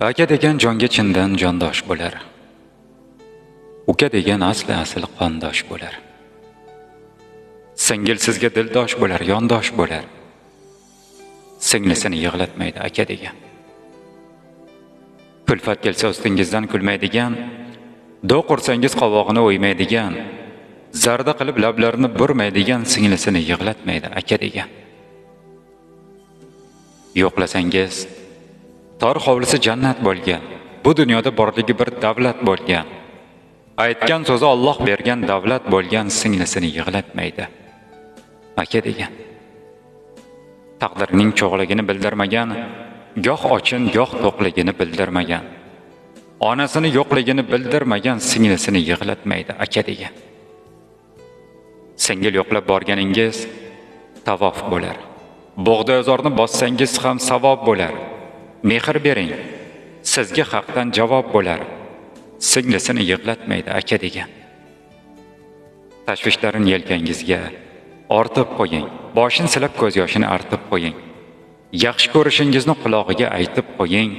aka degan jonga chindan jondosh bo'lar. Uka degan asli asl qondosh bo'lar. Singil sizga dildosh bo'lar yondosh bo'lar. Singlisini yig'latmaydi aka degan. Kulfat kelsa ustingizdan kulmaydigan do'q ursangiz qovog'ini o'ymaydigan zarda qilib lablarini burmaydigan singlisini yig'latmaydi aka degan. Yo'qlasangiz tor hovlisi jannat bo'lgan. Bu dunyoda borligi bir davlat bo'lgan. Aytgan so'zi Alloh bergan davlat bo'lgan singlisini yig'latmaydi. Aka degan. Taqdirning cho'g'ligini bildirmagan goh ochin goh to'qligini bildirmagan. Onasini yo'qligini bildirmagan singlisini yig'latmaydi aka degan. Singil yo'qlab borganingiz tavof bo'lar. Bug'doyzorni bossangiz ham savob bo'lar. Mehr bering. Sizga haqdan javob bo'lar. Singlisini yig'latmaydi aka degan. Tashvishlarini yelkangizga ortib qo'ying. Boshin silab ko'z yoshini artib qo'ying. Yaxshi ko'rishingizni qulog'iga aytib qo'ying.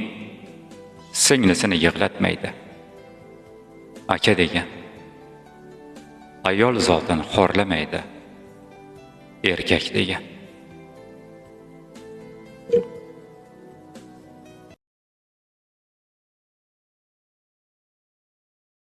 Singlisini yig'latmaydi. Aka degan. Ayol zotini xo'rlamaydi. Erkak degan.